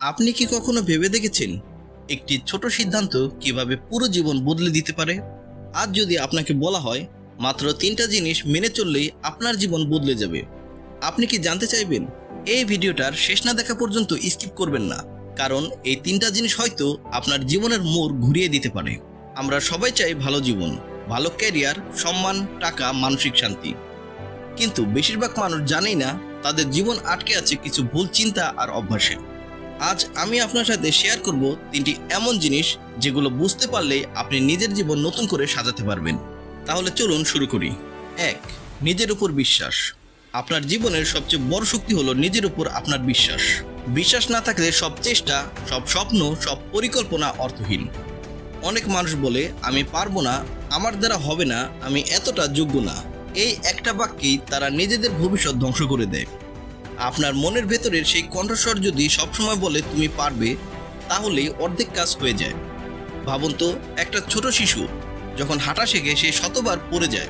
আপনি কি কখনো ভেবে দেখেছেন একটি ছোট সিদ্ধান্ত কীভাবে পুরো জীবন বদলে দিতে পারে? আজ যদি আপনাকে বলা হয়, মাত্র তিনটা জিনিস মেনে চললেই আপনার জীবন বদলে যাবে। আপনি কি জানতে চাইবেন? এই ভিডিওটার শেষ না দেখা পর্যন্ত স্কিপ করবেন না, কারণ এই তিনটা জিনিস হয়তো আপনার জীবনের মোড় ঘুরিয়ে দিতে পারে। আমরা সবাই চাই ভালো জীবন, ভালো ক্যারিয়ার, সম্মান, টাকা, মানসিক শান্তি। কিন্তু বেশিরভাগ মানুষ জানেই না, তাদের জীবন আটকে আছে কিছু ভুল চিন্তা আর অভ্যাসে। আজ আমি আপনার সাথে শেয়ার করব তিনটি এমন জিনিস যেগুলো বুঝতে পারলেই আপনি নিজের জীবন নতুন করে সাজাতে পারবেন। তাহলে চলুন শুরু করি। এক, নিজের উপর বিশ্বাস। আপনার জীবনের সবচেয়ে বড় শক্তি হলো নিজের উপর আপনার বিশ্বাস। বিশ্বাস না থাকলে সব চেষ্টা, সব স্বপ্ন, সব পরিকল্পনা অর্থহীন। অনেক মানুষ বলে, আমি পারব না, আমার দ্বারা হবে না, আমি এতটা যোগ্য না। এই একটা বাক্যেই তারা নিজেদের ভবিষ্যৎ ধ্বংস করে দেয়। আপনার মনের ভেতরের সেই কণ্ঠস্বর যদি সবসময় বলে তুমি পারবে, তাহলেই অর্ধেক কাজ হয়ে যায়। ভাবুন তো, একটা ছোট শিশু যখন হাঁটা শেখে, সে শতবার পড়ে যায়।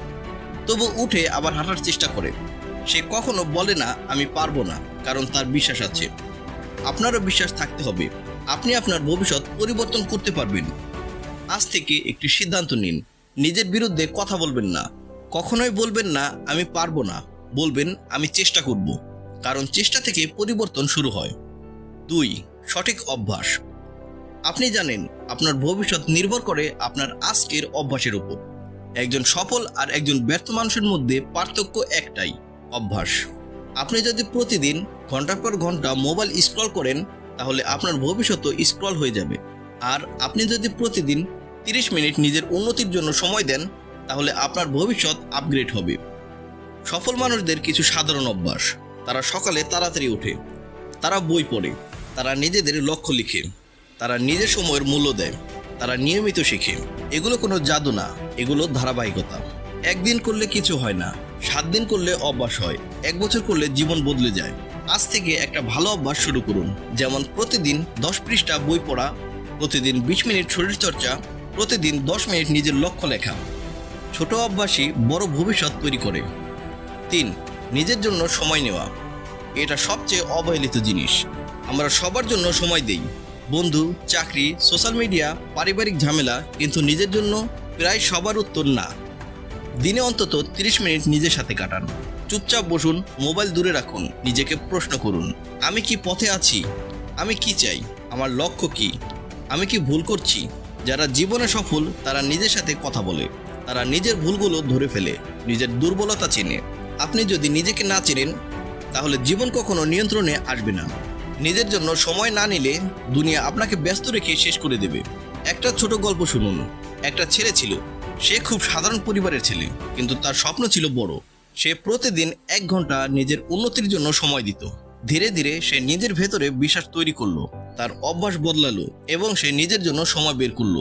তবু উঠে আবার হাঁটার চেষ্টা করে। সে কখনো বলে না, আমি পারব না, কারণ তার বিশ্বাস আছে। আপনারও বিশ্বাস থাকতে হবে। আপনি আপনার ভবিষ্যৎ পরিবর্তন করতে পারবেন। আজ থেকে একটি সিদ্ধান্ত নিন। নিজের বিরুদ্ধে কথা বলবেন না। কখনোই বলবেন না, আমি পারব না। বলবেন, আমি চেষ্টা করব। কারণ চেষ্টা থেকে পরিবর্তন শুরু হয়। দুই, সঠিক অভ্যাস। আপনি জানেন, আপনার ভবিষ্যৎ নির্ভর করে আপনার আজকের অভ্যাসের উপর। একজন সফল আর একজন ব্যর্থ মানুষের মধ্যে পার্থক্য একটাই, অভ্যাস। আপনি যদি প্রতিদিন ঘণ্টার পর ঘণ্টা মোবাইল স্ক্রল করেন, তাহলে আপনার ভবিষ্যৎও স্ক্রল হয়ে যাবে। আর আপনি যদি প্রতিদিন তিরিশ মিনিট নিজের উন্নতির জন্য সময় দেন, তাহলে আপনার ভবিষ্যৎ আপগ্রেড হবে। সফল মানুষদের কিছু সাধারণ অভ্যাস। তারা সকালে তাড়াতাড়ি ওঠে তারা বই পড়ে। তারা নিজেদের লক্ষ্য লিখে। তারা নিজের সময়ের মূল্য দেয়। তারা নিয়মিত শেখে। এগুলো কোনো জাদু না। এগুলো ধারাবাহিকতা। একদিন করলে কিছু হয় না। সাত দিন করলে অভ্যাস হয়। এক বছর করলে জীবন বদলে যায়। আজ থেকে একটা ভালো অভ্যাস শুরু করুন। যেমন প্রতিদিন দশ পৃষ্ঠা বই পড়া, প্রতিদিন বিশ মিনিট শরীরচর্চা প্রতিদিন দশ মিনিট নিজের লক্ষ্য লেখা। ছোট অভ্যাসই বড় ভবিষ্যৎ তৈরি করে। তিন নিজের জন্য সময় নেওয়া। এটা সবচেয়ে অবহেলিত জিনিস। আমরা সবার জন্য সময় দেই। বন্ধু, চাকরি সোশ্যাল মিডিয়া পারিবারিক ঝামেলা কিন্তু নিজের জন্য প্রায় সবার উত্তর না। দিনে অন্তত তিরিশ মিনিট নিজের সাথে কাটান। চুপচাপ বসুন মোবাইল দূরে রাখুন, নিজেকে প্রশ্ন করুন, আমি কি পথে আছি? আমি কি চাই? আমার লক্ষ্য কি? আমি কি ভুল করছি? যারা জীবনে সফল, তারা নিজের সাথে কথা বলে। তারা নিজের ভুলগুলো ধরে ফেলে, নিজের দুর্বলতা চেনে। আপনি যদি নিজেকে না চেনেন, তাহলে জীবন কখনো নিয়ন্ত্রণে আসবে না। নিজের জন্য সময় না নিলে দুনিয়া আপনাকে ব্যস্ত রেখে শেষ করে দেবে। একটা ছোট গল্প শুনুন। একটা ছেলে ছিল। সে খুব সাধারণ পরিবারের ছেলে, কিন্তু তার স্বপ্ন ছিল বড়। সে প্রতিদিন এক ঘণ্টা নিজের উন্নতির জন্য সময় দিত। ধীরে ধীরে সে নিজের ভেতরে বিশ্বাস তৈরি করল। তার অভ্যাস বদলালো এবং সে নিজের জন্য সময় বের করল।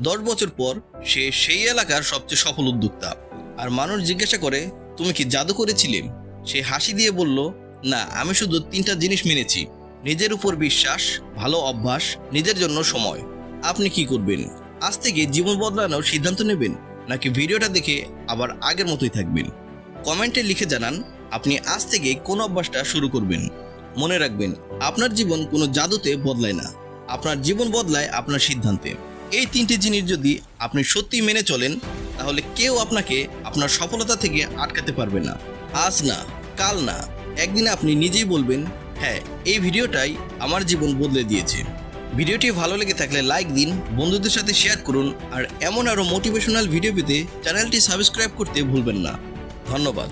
দশ বছর পর সে সেই এলাকার সবচেয়ে সফল উদ্যোক্তা। আর মানুষ জিজ্ঞাসা করে তুমি কি জাদু করেছিলে? সে হাসি দিয়ে বলল, না, আমি শুধু তিনটা জিনিস মেনেছি। নিজের উপর বিশ্বাস, ভালো অভ্যাস, নিজের জন্য সময়। আপনি কি করবেন? আজ থেকে জীবন বদলানোর সিদ্ধান্ত নেবেন, নাকি ভিডিওটা দেখে আবার আগের মতোই থাকবেন? কমেন্টে লিখে জানান, আপনি আজ থেকে কোন অভ্যাসটা শুরু করবেন? মনে রাখবেন, আপনার জীবন কোনো জাদুতে বদলায় না। আপনার জীবন বদলায় আপনার সিদ্ধান্তে। এই তিনটি জিনিস যদি আপনি সত্যি মেনে চলেন তাহলে কেউ আপনাকে আপনার সফলতা থেকে আটকাতে পারবে না। আজ না, কাল না, একদিন আপনি নিজেই বলবেন হ্যাঁ এই ভিডিওটাই আমার জীবন বদলে দিয়েছে। ভিডিওটি ভালো লেগে থাকলে লাইক দিন, বন্ধুদের সাথে শেয়ার করুন, আর এমন আরও মোটিভেশনাল ভিডিও পেতে চ্যানেলটি সাবস্ক্রাইব করতে ভুলবেন না। ধন্যবাদ।